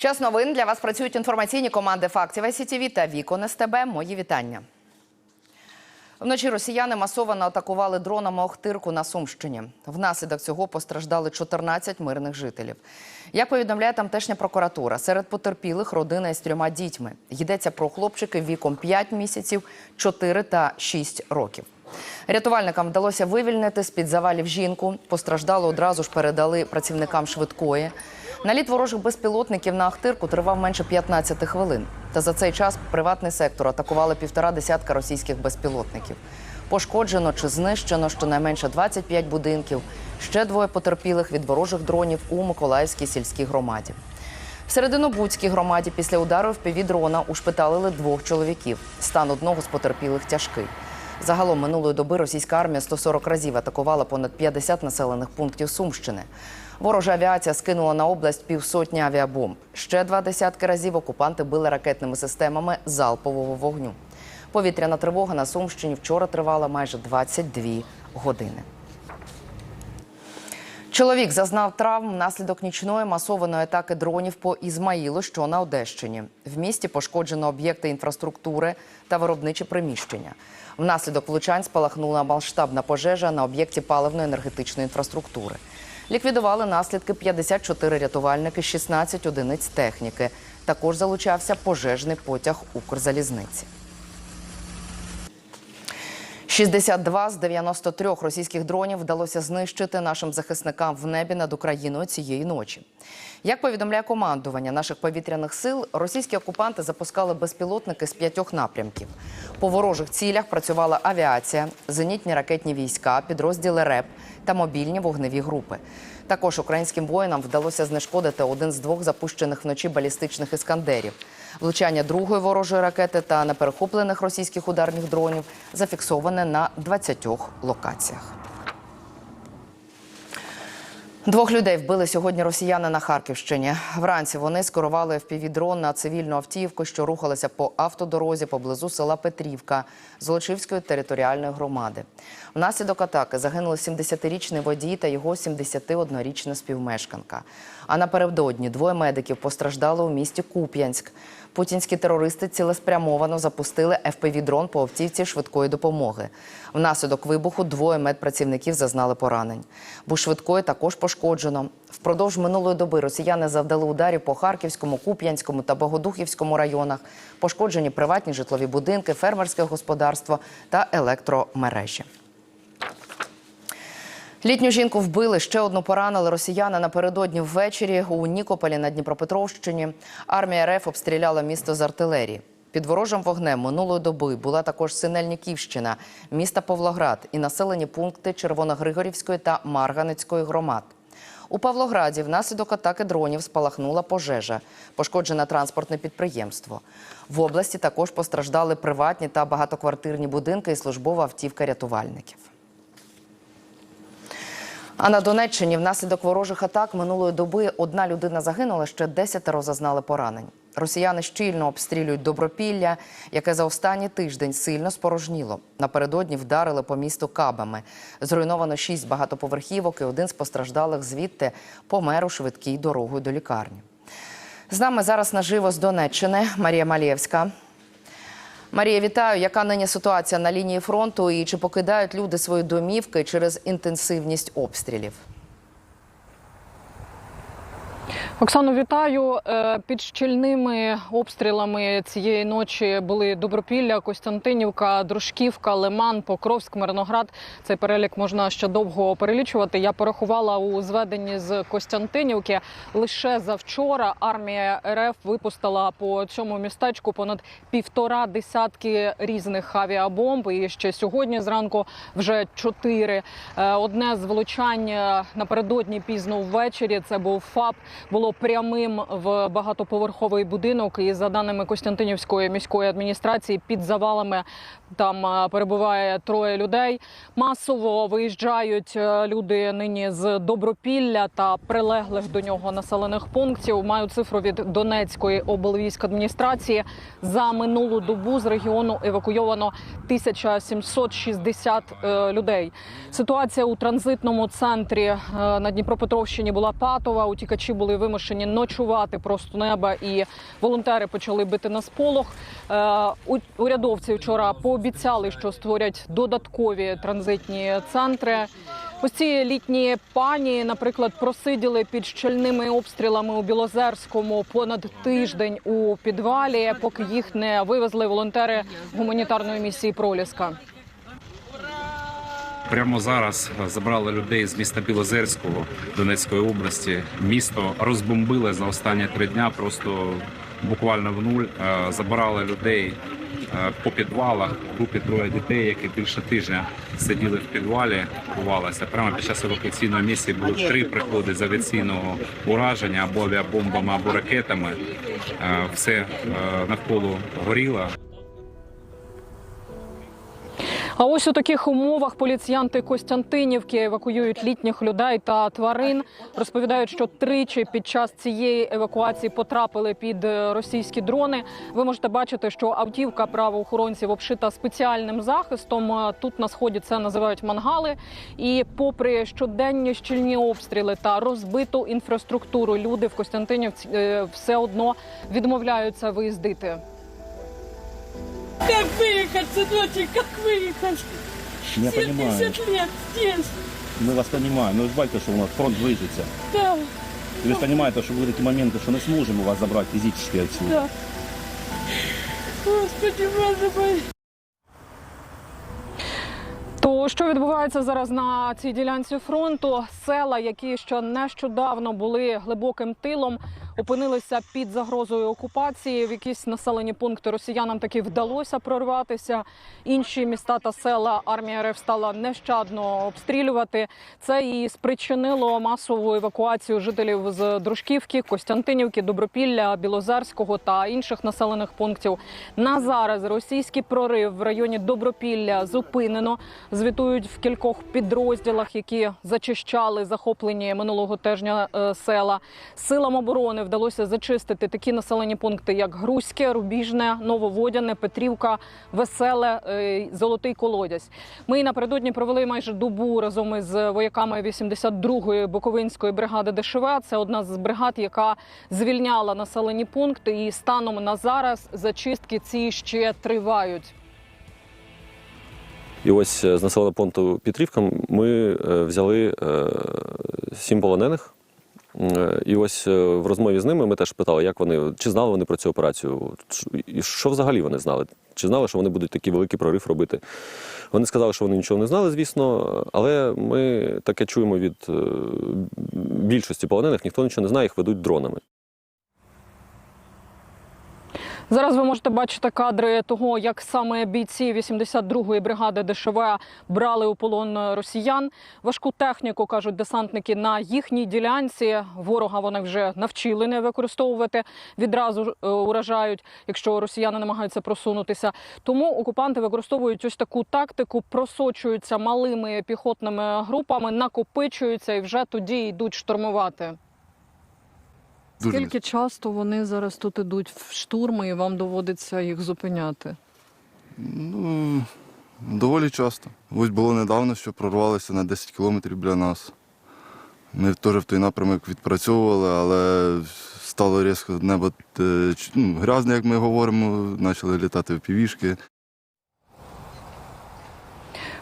Час новин для вас працюють інформаційні команди фактів СІТВ та Вікон СТБ. Мої вітання. Вночі росіяни масово атакували дронами Охтирку на Сумщині. Внаслідок цього постраждали 14 мирних жителів. Як повідомляє тамтешня прокуратура, серед потерпілих родина із трьома дітьми. Йдеться про хлопчики віком 5 місяців, 4 та 6 років. Рятувальникам вдалося вивільнити з-під завалів жінку. Постраждало одразу ж передали працівникам швидкої. Наліт ворожих безпілотників на Ахтирку тривав менше 15 хвилин. Та за цей час приватний сектор атакували півтора десятка російських безпілотників. Пошкоджено чи знищено щонайменше 25 будинків. Ще двоє потерпілих від ворожих дронів у Миколаївській сільській громаді. В Серединобудській громаді після удару в дрона ушпиталили двох чоловіків. Стан одного з потерпілих тяжкий. Загалом минулої доби російська армія 140 разів атакувала понад 50 населених пунктів Сумщини. Ворожа авіація скинула на область півсотні авіабомб. Ще два десятки разів окупанти били ракетними системами залпового вогню. Повітряна тривога на Сумщині вчора тривала майже 22 години. Чоловік зазнав травм внаслідок нічної масованої атаки дронів по Ізмаїлу, що на Одещині. В місті пошкоджено об'єкти інфраструктури та виробничі приміщення. Внаслідок влучань спалахнула масштабна пожежа на об'єкті паливно-енергетичної інфраструктури. Ліквідували наслідки 54 рятувальники, 16 одиниць техніки. Також залучався пожежний потяг Укрзалізниці. 62 з 93 російських дронів вдалося знищити нашим захисникам в небі над Україною цієї ночі. Як повідомляє командування наших повітряних сил, російські окупанти запускали безпілотники з п'ятьох напрямків. По ворожих цілях працювала авіація, зенітні ракетні війська, підрозділи РЕП та мобільні вогневі групи. Також українським воїнам вдалося знешкодити один з двох запущених вночі балістичних іскандерів. Влучання другої ворожої ракети та неперехоплених російських ударних дронів зафіксоване на 20 локаціях. Двох людей вбили сьогодні росіяни на Харківщині. Вранці вони скерували впівдрон на цивільну автівку, що рухалася по автодорозі поблизу села Петрівка Золочівської територіальної громади. Внаслідок атаки загинули 70-річний водій та його 71-річна співмешканка. А напередодні двоє медиків постраждали у місті Куп'янськ. Путінські терористи цілеспрямовано запустили ФПВ-дрон по автівці швидкої допомоги. Внаслідок вибуху двоє медпрацівників зазнали поранень. Бо швидкої також пошкоджено. Впродовж минулої доби росіяни завдали ударів по Харківському, Куп'янському та Богодухівському районах. Пошкоджені приватні житлові будинки, фермерське господарство та електромережі. Літню жінку вбили, ще одну поранили росіяни напередодні ввечері у Нікополі на Дніпропетровщині. Армія РФ обстріляла місто з артилерії. Під ворожим вогнем минулої доби була також Синельниківщина, міста Павлоград і населені пункти Червоногригорівської та Марганецької громад. У Павлограді внаслідок атаки дронів спалахнула пожежа, пошкоджене транспортне підприємство. В області також постраждали приватні та багатоквартирні будинки і службова автівка рятувальників. А на Донеччині внаслідок ворожих атак минулої доби одна людина загинула, ще десятеро зазнали поранень. Росіяни щільно обстрілюють добропілля, яке за останній тиждень сильно спорожніло. Напередодні вдарили по місту кабами. Зруйновано шість багатоповерхівок, і один з постраждалих звідти помер у швидкій дорогою до лікарні. З нами зараз наживо з Донеччини Марія Малєвська. Марія, вітаю. Яка нині ситуація на лінії фронту і чи покидають люди свої домівки через інтенсивність обстрілів? Оксано, вітаю. Е, Під щільними обстрілами цієї ночі були Добропілля, Костянтинівка, Дружківка, Лиман, Покровськ, Мирноград. Цей перелік можна ще довго перелічувати. Я порахувала у зведенні з Костянтинівки. Лише завчора армія РФ випустила по цьому містечку понад півтора десятки різних авіабомб. І ще сьогодні зранку вже чотири. Е, Одне з влучань е, напередодні пізно ввечері. Це був ФАП. Було прямим в багатоповерховий будинок. І за даними Костянтинівської міської адміністрації, під завалами там е, перебуває троє людей. Масово виїжджають е, люди нині з Добропілля та прилеглих до нього населених пунктів. Маю цифру від Донецької облвійськадміністрації. За минулу добу з регіону евакуйовано 1760 е, людей. Ситуація у транзитному центрі на Дніпропетровщині була патова. Утікачі були вимушені вимушені ночувати просто неба, і волонтери почали бити на сполох. Е, Урядовці вчора пообіцяли, що створять додаткові транзитні центри. Ось ці літні пані, наприклад, просиділи під щільними обстрілами у Білозерському понад тиждень у підвалі, поки їх не вивезли волонтери гуманітарної місії Проліска. Прямо зараз забрали людей з міста Білозерського Донецької області. Місто розбомбили за останні три дня, просто буквально в нуль. Е, Забирали людей е, по підвалах. Групі троє дітей, які більше тижня сиділи в підвалі, ховалися. Прямо під час евакуаційної місії було три приходи з авіаційного ураження або авіабомбами, або ракетами. Е, Все навколо горіло. А ось у таких умовах поліціянти Костянтинівки евакуюють літніх людей та тварин. Розповідають, що тричі під час цієї евакуації потрапили під е, російські дрони. Ви можете бачити, що автівка правоохоронців обшита спеціальним захистом. Е, Тут на сході це називають мангали. І попри щоденні щільні обстріли та розбиту інфраструктуру, люди в Костянтинівці е, все одно відмовляються виїздити. Как выехать, сыночек, как выехать? Я понимаю, 70 лет здесь, ми вас розуміємо, ну ви ж бачите, що у нас фронт ближиться. да, І ви ж розумієте, що будуть такі моменти, що не зможемо вас забрати фізично відсюди. да. Господи, боже мой. То що відбувається зараз на цій ділянці фронту? Села, які ще нещодавно були глибоким тилом, опинилися під загрозою окупації. В якісь населені пункти росіянам таки вдалося прорватися. Інші міста та села армія РФ стала нещадно обстрілювати. Це і спричинило масову евакуацію жителів з Дружківки, Костянтинівки, Добропілля, Білозерського та інших населених пунктів. На зараз російський прорив в районі Добропілля зупинено. Звітують в кількох підрозділах, які зачищали захоплені минулого тижня е, села. Силам оборони вдалося зачистити такі населені пункти, як Грузьке, Рубіжне, Нововодяне, Петрівка, Веселе, е, Золотий Колодязь. Ми напередодні провели майже добу разом із вояками 82-ї Буковинської бригади ДШВ. Це одна з бригад, яка звільняла населені пункти. І станом на зараз зачистки ці ще тривають. І ось е, з населеного пункту Петрівка ми е, взяли сім полонених. Е, І ось е, в розмові з ними ми теж питали, як вони чи знали вони про цю операцію, і що взагалі вони знали? Чи знали, що вони будуть такий великий прорив робити? Вони сказали, що вони нічого не знали, звісно, але ми таке чуємо від е, більшості полонених, ніхто нічого не знає, їх ведуть дронами. Зараз ви можете бачити кадри того, як саме бійці 82-ї бригади ДШВ брали у полон росіян. Важку техніку кажуть десантники на їхній ділянці. Ворога вони вже навчили не використовувати. Відразу е, уражають, якщо росіяни намагаються просунутися. Тому окупанти використовують ось таку тактику, просочуються малими піхотними групами, накопичуються і вже тоді йдуть штурмувати. Дуже Скільки часто вони зараз тут ідуть в штурми, і вам доводиться їх зупиняти? Ну, доволі часто. Ось було недавно, що прорвалися на 10 кілометрів біля нас. Ми теж в той напрямок відпрацьовували, але стало різко небо е, ну, грязне, як ми говоримо, почали літати в півішки.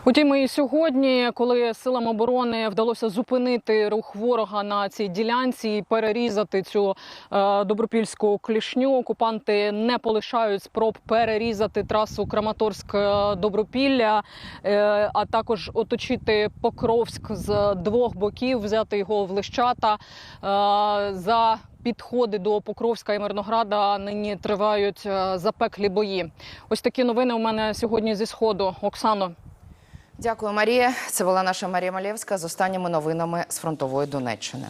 Утім, і сьогодні, коли силам оборони вдалося зупинити рух ворога на цій ділянці і перерізати цю е, добропільську клішню, окупанти не полишають спроб перерізати трасу Краматорськ-Добропілля, е, а також оточити Покровськ з двох боків, взяти його в лищата. Е, за Підходи до Покровська і Мирнограда нині тривають е, запеклі бої. Ось такі новини у мене сьогодні зі сходу. Оксано. Дякую, Марія. Це була наша Марія Малєвська з останніми новинами з фронтової Донеччини.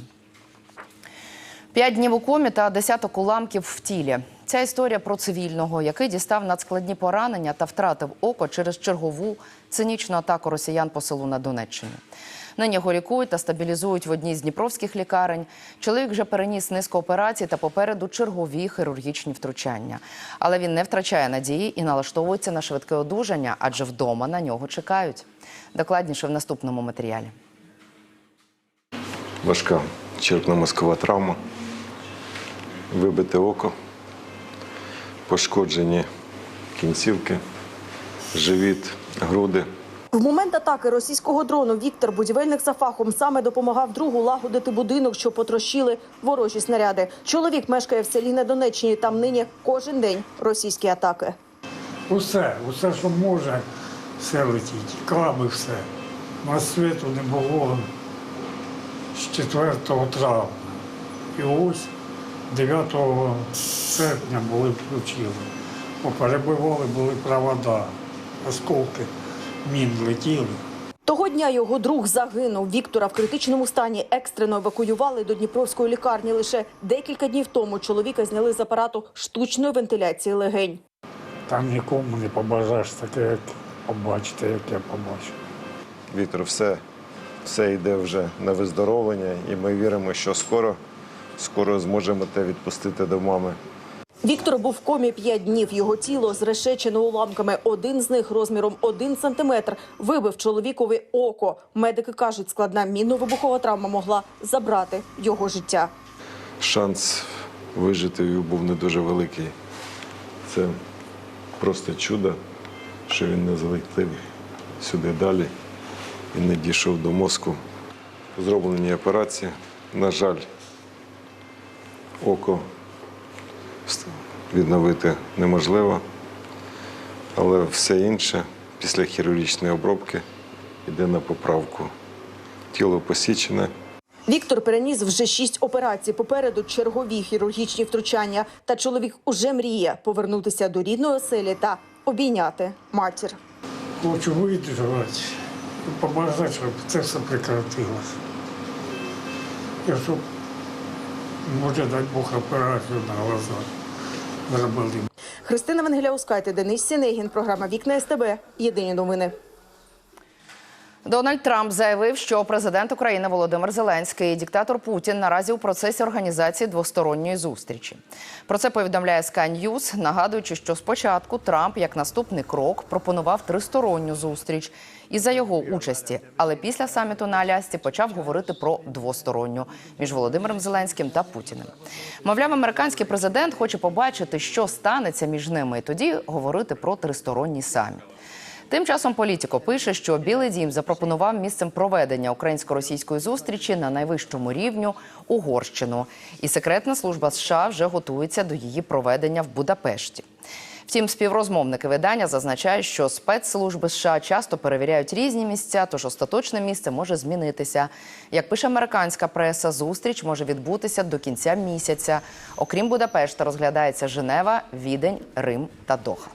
П'ять днів у комі та десяток уламків в тілі. Ця історія про цивільного, який дістав надскладні поранення та втратив око через чергову цинічну атаку росіян по селу на Донеччині. Нині його лікують та стабілізують в одній з дніпровських лікарень. Чоловік вже переніс низку операцій та попереду чергові хірургічні втручання. Але він не втрачає надії і налаштовується на швидке одужання, адже вдома на нього чекають. Докладніше в наступному матеріалі. Важка черепно-мозкова травма. вибите око, пошкоджені кінцівки, живіт, груди. В момент атаки російського дрону Віктор, будівельник за фахом, саме допомагав другу лагодити будинок, що потрощили ворожі снаряди. Чоловік мешкає в селі на Донеччині. Там нині кожен день російські атаки. Усе, усе, що може, все летить. Краби все. У нас світу не було з 4 травня. І ось 9 серпня були включили. Поперебивали були провода, осколки мін летіли. Того дня його друг загинув. Віктора в критичному стані екстрено евакуювали до Дніпровської лікарні. Лише декілька днів тому чоловіка зняли з апарату штучної вентиляції легень. Там нікому не побажаєш таке, як побачити, як я побачив. Віктор, все, все йде вже на виздоровлення, і ми віримо, що скоро, скоро зможемо те відпустити до мами. Віктор був в комі п'ять днів. Його тіло зрешечено уламками. Один з них розміром один сантиметр вибив чоловікові око. Медики кажуть, складна мінно-вибухова травма могла забрати його життя. Шанс вижити був не дуже великий. Це просто чудо, що він не залетів сюди далі і не дійшов до мозку. Зроблені операції. На жаль, око відновити неможливо, але все інше після хірургічної обробки йде на поправку. Тіло посічене. Віктор переніс вже шість операцій. Попереду чергові хірургічні втручання. Та чоловік уже мріє повернутися до рідної оселі та обійняти матір. Хочу видержати і побажати, щоб це все прекратилося. Щоб, може, дай Бог, операцію на глазах зробили. Христина Венгеляускайте, Денис Сінегін. Програма Вікна СТБ. Єдині новини. Дональд Трамп заявив, що президент України Володимир Зеленський і диктатор Путін наразі у процесі організації двосторонньої зустрічі. Про це повідомляє Sky News, нагадуючи, що спочатку Трамп як наступний крок пропонував тристоронню зустріч і за його участі, але після саміту на Алясці почав говорити про двосторонню між Володимиром Зеленським та Путіним. Мовляв, американський президент хоче побачити, що станеться між ними, і тоді говорити про тристоронній саміт. Тим часом політико пише, що Білий Дім запропонував місцем проведення українсько-російської зустрічі на найвищому рівню Угорщину, і секретна служба США вже готується до її проведення в Будапешті. Втім, співрозмовники видання зазначають, що спецслужби США часто перевіряють різні місця, тож остаточне місце може змінитися. Як пише американська преса, зустріч може відбутися до кінця місяця. Окрім Будапешта, розглядається Женева, Відень, Рим та Доха.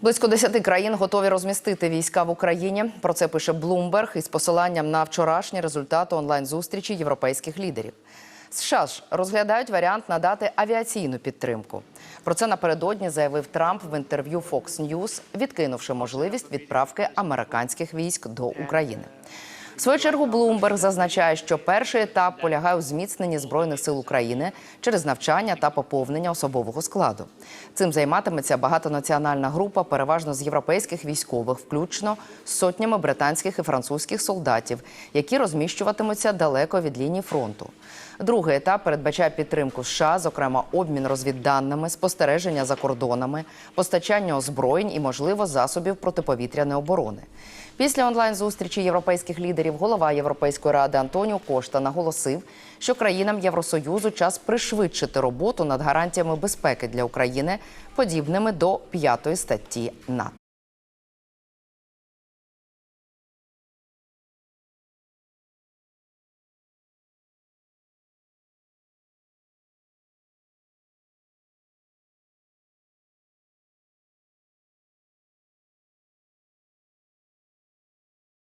Близько 10 країн готові розмістити війська в Україні. Про це пише Блумберг із посиланням на вчорашні результати онлайн-зустрічі європейських лідерів. США ж розглядають варіант надати авіаційну підтримку. Про це напередодні заявив Трамп в інтерв'ю Fox News, відкинувши можливість відправки американських військ до України. В свою чергу Блумберг зазначає, що перший етап полягає у зміцненні збройних сил України через навчання та поповнення особового складу. Цим займатиметься багатонаціональна група, переважно з європейських військових, включно з сотнями британських і французьких солдатів, які розміщуватимуться далеко від лінії фронту. Другий етап передбачає підтримку США, зокрема обмін розвідданими, спостереження за кордонами, постачання озброєнь і, можливо, засобів протиповітряної оборони. Після онлайн-зустрічі європейських лідерів голова Європейської ради Антоніо Кошта наголосив, що країнам Євросоюзу час пришвидшити роботу над гарантіями безпеки для України, подібними до п'ятої статті НАТО.